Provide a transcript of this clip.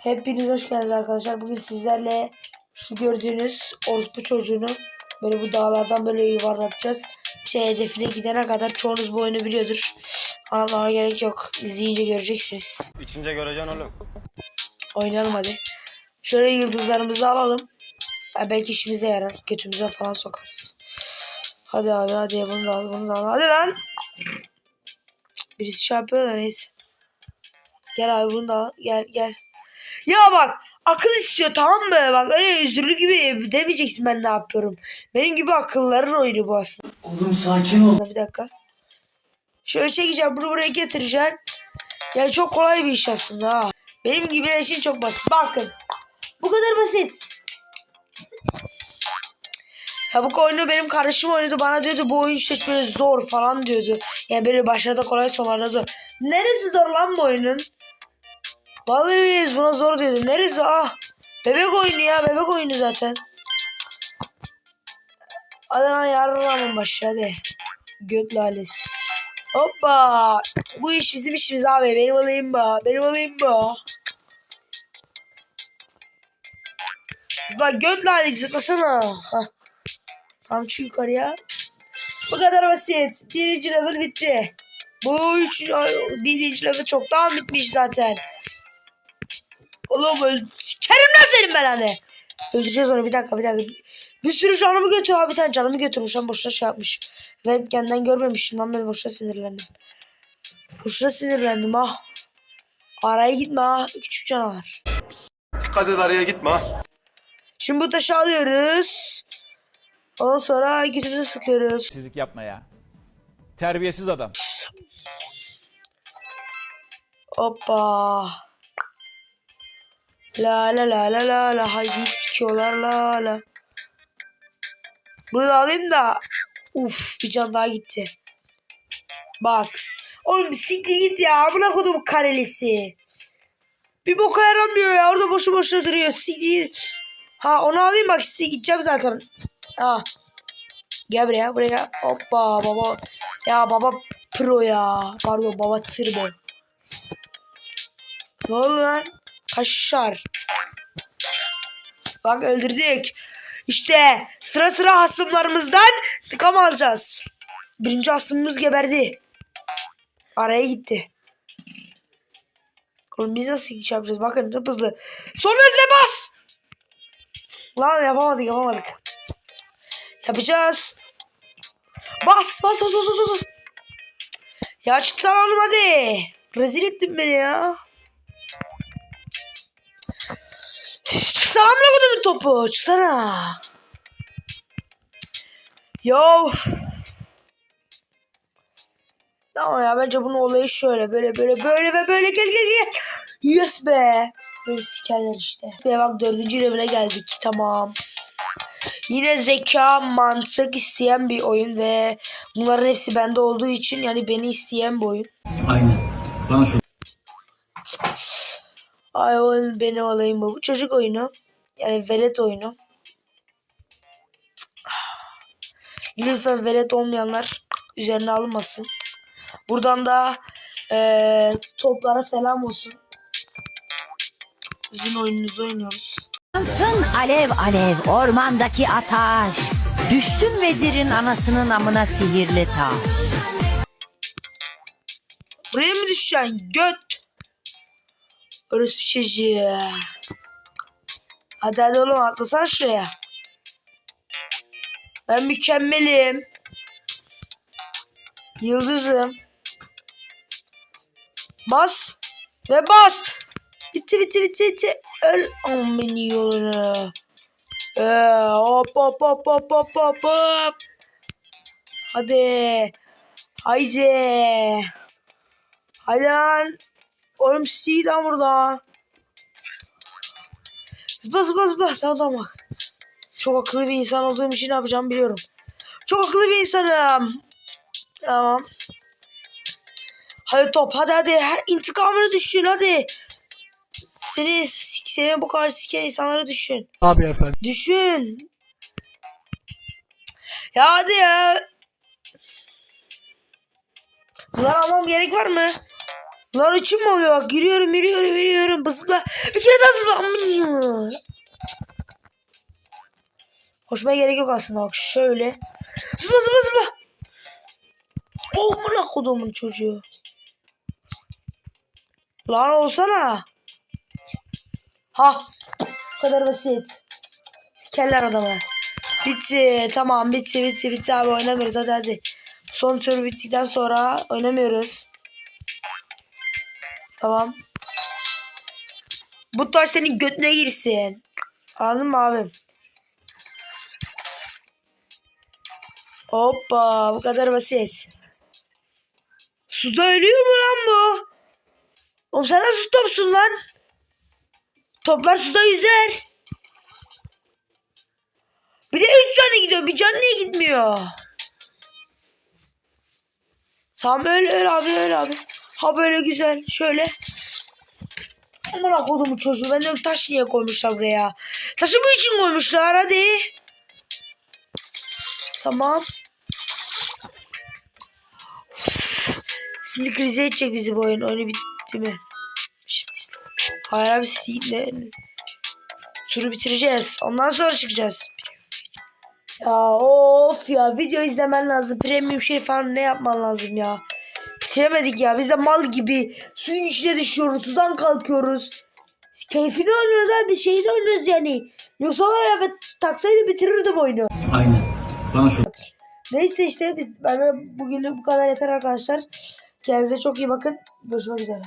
Hepiniz hoş geldiniz arkadaşlar. Bugün sizlerle şu gördüğünüz orospu çocuğunu böyle bu dağlardan böyle yuvarlatacağız. Şey hedefine gidene kadar çoğunuz bu oyunu biliyordur. Anlatmama gerek yok. İzleyince göreceksiniz. İçince göreceksin oğlum. Oynayalım hadi. Şöyle yıldızlarımızı alalım. Ha, belki işimize yarar. Götümüze falan sokarız. Hadi abi hadi bunu da al bunu da al. Hadi lan. Birisi şey yapıyor da neyse. Gel abi bunu da al. Gel gel. Ya bak akıl istiyor tamam mı? Bak öyle üzüllü gibi demeyeceksin ben ne yapıyorum. Benim gibi akılların oyunu bu aslında. Oğlum sakin ol. Bir dakika. Şöyle çekeceğim bunu buraya getireceğim. Yani çok kolay bir iş aslında ha. Benim gibi için çok basit. Bakın. Bu kadar basit. Ya bu oyunu benim kardeşim oynadı. Bana diyordu bu oyun işte böyle zor falan diyordu. Yani böyle başlarda kolay sonlarda zor. Neresi zor lan bu oyunun? Vallahi billahi buna zor diyordu. Neresi? Ah. Bebek oyunu ya. Bebek oyunu zaten. Lan yarramın başı hadi. Göt lalesi. Hoppa. Bu iş bizim işimiz abi. Benim alayım mı? Benim alayım mı? Bak göt lalesi zıplasana. Tam şu yukarıya. Bu kadar basit. Birinci level bitti. Bu üç, birinci level çoktan bitmiş zaten. Oğlum öl... Sikerim lan senin ben hani. Öldüreceğiz onu bir dakika bir dakika. Bir sürü canımı götür abi bir tane canımı götürmüş lan boşuna şey yapmış. Webcam'den görmemişim lan ben boşuna sinirlendim. Boşuna sinirlendim ah. Araya gitme ha küçük canavar. Dikkat et araya gitme ha. Şimdi bu taşı alıyoruz. Ondan sonra götümüze sokuyoruz. Sizlik yapma ya. Terbiyesiz adam. Hoppa. La la la la la la haydi sikiyorlar la la. Bunu da alayım da. Uf bir can daha gitti. Bak. Oğlum siktir git ya. Buna kodum karelisi. Bir boka yaramıyor ya. Orada boşu boşuna duruyor. Siktir. Ha onu alayım bak size gideceğim zaten. Ha. Gel buraya buraya. Hoppa baba. Ya baba pro ya. Pardon baba turbo. Ne oldu lan? Kaşar. Bak öldürdük. İşte sıra sıra hasımlarımızdan tıkam alacağız. Birinci hasımımız geberdi. Araya gitti. Oğlum biz nasıl iş yapacağız? Bakın çok hızlı. Son öfle bas. Lan yapamadık yapamadık. Yapacağız. Bas bas bas bas bas. bas. Ya çıksana oğlum hadi. Rezil ettin beni ya. Çıksana amına kodumun topu. Çıksana. Yo. Tamam ya bence bunun olayı şöyle böyle böyle böyle ve böyle gel gel gel. Yes be. Böyle sikerler işte. Ve bak dördüncü levele geldik. Tamam. Yine zeka, mantık isteyen bir oyun ve bunların hepsi bende olduğu için yani beni isteyen bir oyun. Aynen. Bana şu Ay oyun benim olayım. Bu çocuk oyunu. Yani velet oyunu. Lütfen velet olmayanlar üzerine alınmasın. Buradan da eee, toplara selam olsun. Sizin oyununuzu oynuyoruz. Yansın alev alev ormandaki ataş. Düşsün vezirin anasının amına sihirli taş. Buraya mı düşeceksin? Göt. Orası çocuğu. Hadi hadi oğlum atlasana şuraya. Ben mükemmelim. Yıldızım. Bas. Ve bas. Bitti bitti bitti bitti. Öl amini yolunu. Ee, hop hop hop hop hop hop. Hadi. Haydi. Hadi lan. Oğlum siz lan burada. Zıpla zıpla zıpla. Tamam tamam bak. Çok akıllı bir insan olduğum için ne yapacağımı biliyorum. Çok akıllı bir insanım. Tamam. Hadi top hadi hadi. Her intikamını düşün hadi. Seni, seni bu kadar siken insanları düşün. Abi efendim. Düşün. Ya hadi ya. Bunları almam gerek var mı? Lan içim oluyor? Giriyorum yürüyorum yürüyorum. Zıpla. Bir kere daha zıpla. Amına. Koşmaya gerek yok aslında bak şöyle. Zıpla zıpla zıpla. Oh mına kodumun çocuğu. Lan olsana. Ha. Bu kadar basit. Sikerler adamı. Bitti. Tamam bitti bitti bitti abi oynamıyoruz hadi hadi. Son tur bittikten sonra oynamıyoruz. Tamam. Bu taş senin götüne girsin. Anladın mı abim? Hoppa bu kadar basit. Suda ölüyor mu lan bu? Oğlum sen nasıl topsun lan? Toplar suda yüzer. Bir de üç canı gidiyor. Bir can niye gitmiyor? Tamam öyle öyle abi öyle abi. Ha böyle güzel. Şöyle. Aman kodumu çocuğu. Ben diyorum taş niye koymuşlar buraya? Taşı bu için koymuşlar hadi. Tamam. Şimdi krize edecek bizi bu oyun. Oyunu bitti mi? Hayır abi ne? Turu bitireceğiz. Ondan sonra çıkacağız. Ya of ya video izlemen lazım. Premium şey falan ne yapman lazım ya. Bitiremedik ya. Biz de mal gibi suyun içine düşüyoruz. Sudan kalkıyoruz. Keyfini oynuyoruz abi. Şeyini oynuyoruz yani. Yoksa var ya ben taksaydı bitirirdim oyunu. Aynen. Bana şu Neyse işte biz ben bugünlük bu kadar yeter arkadaşlar. Kendinize çok iyi bakın. Görüşmek üzere.